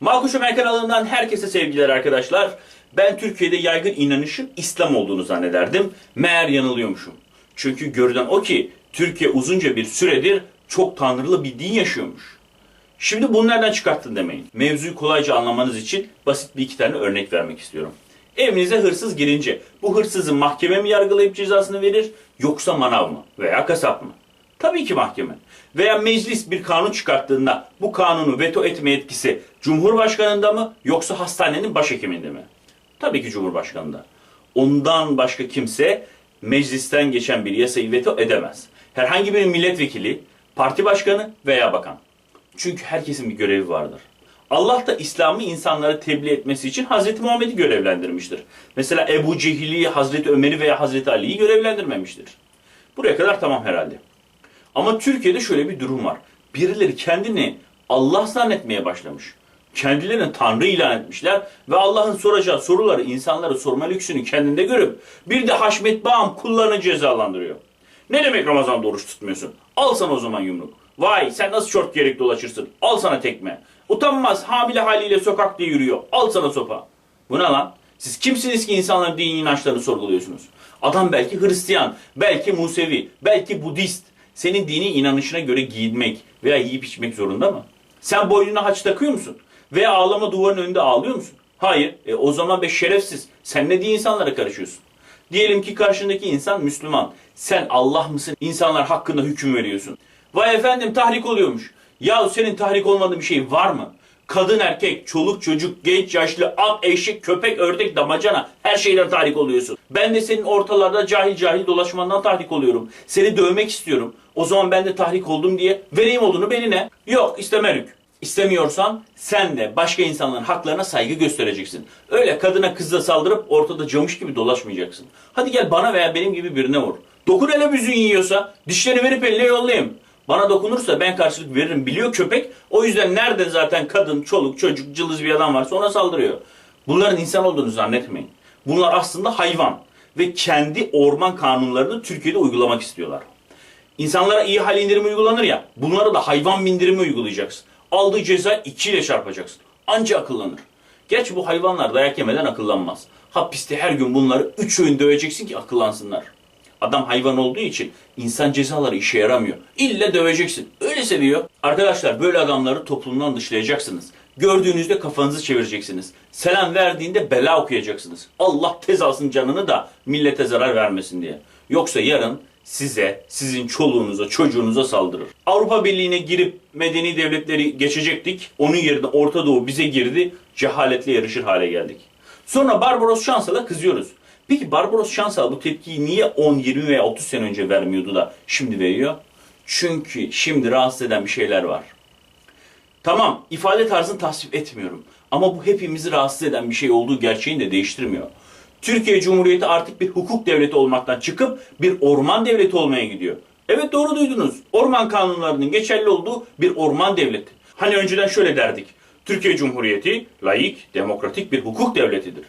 Malkuşum Er kanalından herkese sevgiler arkadaşlar. Ben Türkiye'de yaygın inanışın İslam olduğunu zannederdim. Meğer yanılıyormuşum. Çünkü görünen o ki Türkiye uzunca bir süredir çok tanrılı bir din yaşıyormuş. Şimdi bunu nereden çıkarttın demeyin. Mevzuyu kolayca anlamanız için basit bir iki tane örnek vermek istiyorum. Evinize hırsız girince bu hırsızı mahkeme mi yargılayıp cezasını verir yoksa manav mı veya kasap mı? Tabii ki mahkeme. Veya meclis bir kanun çıkarttığında bu kanunu veto etme yetkisi Cumhurbaşkanı'nda mı yoksa hastanenin başhekiminde mi? Tabii ki Cumhurbaşkanı'nda. Ondan başka kimse meclisten geçen bir yasayı veto edemez. Herhangi bir milletvekili, parti başkanı veya bakan. Çünkü herkesin bir görevi vardır. Allah da İslam'ı insanlara tebliğ etmesi için Hazreti Muhammed'i görevlendirmiştir. Mesela Ebu Cehil'i, Hazreti Ömer'i veya Hazreti Ali'yi görevlendirmemiştir. Buraya kadar tamam herhalde. Ama Türkiye'de şöyle bir durum var. Birileri kendini Allah zannetmeye başlamış. Kendilerini Tanrı ilan etmişler ve Allah'ın soracağı soruları insanlara sorma lüksünü kendinde görüp bir de Haşmet Bağım kullarını cezalandırıyor. Ne demek Ramazan'da oruç tutmuyorsun? Al o zaman yumruk. Vay sen nasıl şort giyerek dolaşırsın? Al sana tekme. Utanmaz hamile haliyle sokakta yürüyor. Al sana sopa. Bu ne lan? Siz kimsiniz ki insanların dini inançlarını sorguluyorsunuz? Adam belki Hristiyan, belki Musevi, belki Budist. Senin dini inanışına göre giyinmek veya yiyip içmek zorunda mı? Sen boynuna haç takıyor musun? Veya ağlama duvarının önünde ağlıyor musun? Hayır. E, o zaman be şerefsiz. Sen ne diye insanlara karışıyorsun? Diyelim ki karşındaki insan Müslüman. Sen Allah mısın? İnsanlar hakkında hüküm veriyorsun. Vay efendim tahrik oluyormuş. Ya senin tahrik olmadığın bir şey var mı? Kadın erkek, çoluk çocuk, genç yaşlı, at eşek, köpek, ördek, damacana her şeyden tahrik oluyorsun. Ben de senin ortalarda cahil cahil dolaşmandan tahrik oluyorum. Seni dövmek istiyorum. O zaman ben de tahrik oldum diye vereyim odunu beline. Yok istemerik. İstemiyorsan sen de başka insanların haklarına saygı göstereceksin. Öyle kadına kızla saldırıp ortada camış gibi dolaşmayacaksın. Hadi gel bana veya benim gibi birine vur. Dokun ele büzün yiyorsa dişlerini verip eline yollayayım. Bana dokunursa ben karşılık veririm biliyor köpek. O yüzden nerede zaten kadın, çoluk, çocuk, cılız bir adam varsa ona saldırıyor. Bunların insan olduğunu zannetmeyin. Bunlar aslında hayvan ve kendi orman kanunlarını Türkiye'de uygulamak istiyorlar. İnsanlara iyi hal indirimi uygulanır ya, bunlara da hayvan bindirimi uygulayacaksın. Aldığı ceza ikiyle çarpacaksın. Anca akıllanır. Gerçi bu hayvanlar dayak yemeden akıllanmaz. Hapiste her gün bunları üç öğün döveceksin ki akıllansınlar. Adam hayvan olduğu için insan cezaları işe yaramıyor. İlle döveceksin. Öyle seviyor. Arkadaşlar böyle adamları toplumdan dışlayacaksınız. Gördüğünüzde kafanızı çevireceksiniz. Selam verdiğinde bela okuyacaksınız. Allah tez alsın canını da millete zarar vermesin diye. Yoksa yarın size, sizin çoluğunuza, çocuğunuza saldırır. Avrupa Birliği'ne girip medeni devletleri geçecektik. Onun yerine Orta Doğu bize girdi. Cehaletle yarışır hale geldik. Sonra Barbaros Şansal'a kızıyoruz. Peki Barbaros Şansal bu tepkiyi niye 10, 20 veya 30 sene önce vermiyordu da şimdi veriyor? Çünkü şimdi rahatsız eden bir şeyler var. Tamam ifade tarzını tasvip etmiyorum. Ama bu hepimizi rahatsız eden bir şey olduğu gerçeğini de değiştirmiyor. Türkiye Cumhuriyeti artık bir hukuk devleti olmaktan çıkıp bir orman devleti olmaya gidiyor. Evet doğru duydunuz. Orman kanunlarının geçerli olduğu bir orman devleti. Hani önceden şöyle derdik. Türkiye Cumhuriyeti laik, demokratik bir hukuk devletidir.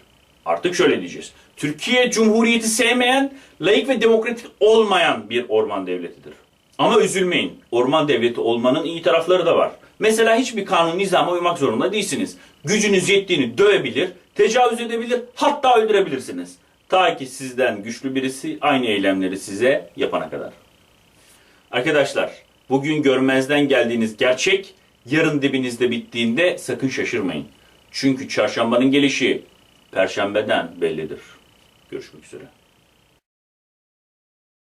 Artık şöyle diyeceğiz. Türkiye Cumhuriyeti sevmeyen, laik ve demokratik olmayan bir orman devletidir. Ama üzülmeyin. Orman devleti olmanın iyi tarafları da var. Mesela hiçbir kanun nizama uymak zorunda değilsiniz. Gücünüz yettiğini dövebilir, tecavüz edebilir, hatta öldürebilirsiniz. Ta ki sizden güçlü birisi aynı eylemleri size yapana kadar. Arkadaşlar, bugün görmezden geldiğiniz gerçek yarın dibinizde bittiğinde sakın şaşırmayın. Çünkü çarşambanın gelişi perşembeden bellidir. Görüşmek üzere.